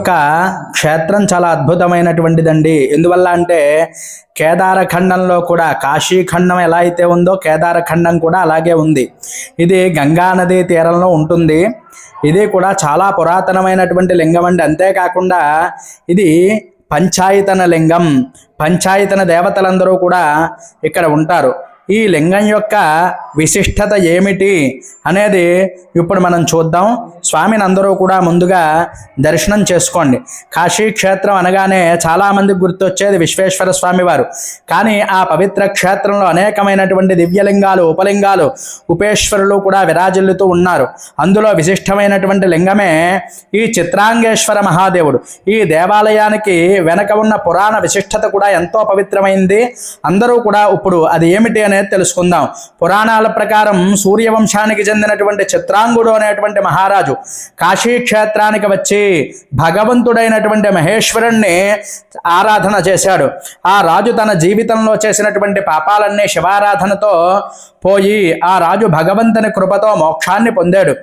యొక్క క్షేత్రం చాలా అద్భుతమైనటువంటిదండి. ఎందువల్ల అంటే కేదారఖండంలో కూడా కాశీఖండం ఎలా అయితే ఉందో కేదారఖండం కూడా అలాగే ఉంది. ఇది గంగానది తీరంలో ఉంటుంది. ఇది కూడా చాలా పురాతనమైనటువంటి లింగం అండి. అంతేకాకుండా ఇది పంచాయతన లింగం. పంచాయతన దేవతలందరూ కూడా ఇక్కడ ఉంటారు. ఈ లింగం యొక్క విశిష్టత ఏమిటి అనేది ఇప్పుడు మనం చూద్దాం. స్వామిని అందరూ కూడా ముందుగా దర్శనం చేసుకోండి. కాశీ క్షేత్రం అనగానే చాలామందికి గుర్తొచ్చేది విశ్వేశ్వర స్వామి వారు. కానీ ఆ పవిత్ర క్షేత్రంలో అనేకమైనటువంటి దివ్యలింగాలు ఉపలింగాలు ఉపేశ్వరులు కూడా విరాజిల్లుతూ ఉన్నారు. అందులో విశిష్టమైనటువంటి లింగమే ఈ చిత్రాంగేశ్వర మహాదేవుడు. ఈ దేవాలయానికి వెనక ఉన్న పురాణ విశిష్టత కూడా ఎంతో పవిత్రమైంది. అందరూ కూడా ఇప్పుడు అది ఏమిటి అనేది తెలుసుకుందాం. పురాణాల ప్రకారం సూర్యవంశానికి చెందినటువంటి చిత్రాంగుడు అనేటువంటి మహారాజు కాశీ క్షేత్రానికి వచ్చి భగవంతుడైనటువంటి మహేశ్వరుణ్ణి ఆరాధన చేశాడు. ఆ రాజు తన జీవితంలో చేసినటువంటి పాపాలన్నీ శివారాధనతో పోయి ఆ రాజు భగవంతుని కృపతో మోక్షాన్ని పొందాడు.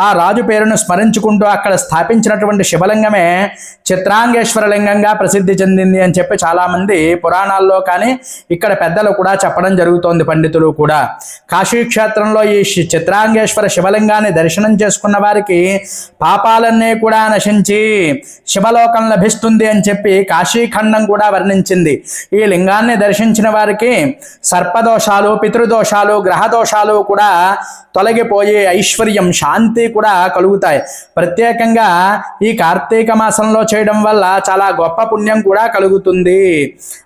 ఆ రాజు పేరును స్మరించుకుంటూ అక్కడ స్థాపించినటువంటి శివలింగమే చిత్రాంగేశ్వర లింగంగా ప్రసిద్ధి చెందింది అని చెప్పి చాలామంది పురాణాల్లో కానీ ఇక్కడ పెద్దలు కూడా చెప్పడం జరుగుతోంది. పండితులు కూడా కాశీ క్షేత్రంలో ఈ చిత్రాంగేశ్వర శివలింగాన్ని దర్శనం చేసుకున్న వారికి పాపాలన్నీ కూడా నశించి శివలోకం లభిస్తుంది అని చెప్పి కాశీఖండం కూడా వర్ణించింది. ఈ లింగాన్ని దర్శించిన వారికి సర్పదోషాలు పితృదోషాలు గ్రహదోషాలు కూడా తొలగిపోయి ఐశ్వర్యం శాంతి కూడా కలుగుతాయి. ప్రత్యేకంగా ఈ కార్తీక మాసంలో చేయడం వల్ల చాలా గొప్ప పుణ్యం కూడా కలుగుతుంది.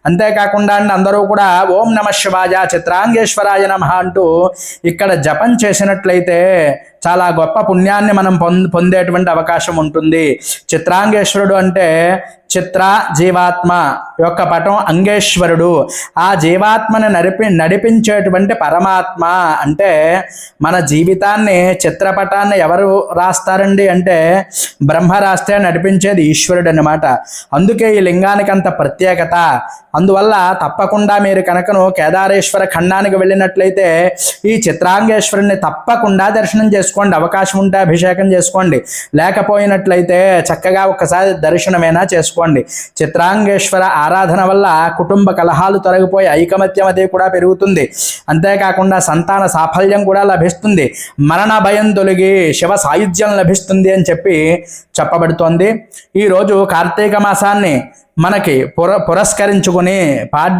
అంతేకాకుండా అందరూ కూడా ఓం నమ శివాయ చిత్రాంగేశ్వరాయ నమ అంటూ ఇక్కడ జపం చేసినట్లయితే చాలా గొప్ప పుణ్యాన్ని మనం పొందేటువంటి అవకాశం ఉంటుంది. చిత్రాంగేశ్వరుడు అంటే చిత్ర జీవాత్మ యొక్క పటం అంగేశ్వరుడు. ఆ జీవాత్మని నడిపి నడిపించేటువంటి పరమాత్మ అంటే మన జీవితాన్ని చిత్రపటాన్ని ఎవరు రాస్తారండి అంటే బ్రహ్మ రాస్తే నడిపించేది ఈశ్వరుడు అనమాట అందుకే ఈ లింగానికి అంత ప్రత్యేకత. అందువల్ల తప్పకుండా మీరు కనుకను కేదారేశ్వర ఖండానికి వెళ్ళినట్లయితే ఈ చిత్రాంగేశ్వరుని తప్పకుండా దర్శనం చేసుకోండి అవకాశం ఉంటే అభిషేకం చేసుకోండి. లేకపోయినట్లయితే చక్కగా ఒకసారి దర్శనమైనా చేసుకోండి. చేసుకోండి. చిత్రాంగేశ్వర ఆరాధన వల్ల కుటుంబ కలహాలు తొలగిపోయి ఐకమత్యం అది కూడా పెరుగుతుంది. అంతేకాకుండా సంతాన సాఫల్యం కూడా లభిస్తుంది. మరణ భయం తొలగి శివ సాయుధ్యం లభిస్తుంది అని చెప్పి చెప్పబడుతోంది. ఈరోజు కార్తీక మాసాన్ని మనకి పుర పురస్కరించుకుని పాడ్య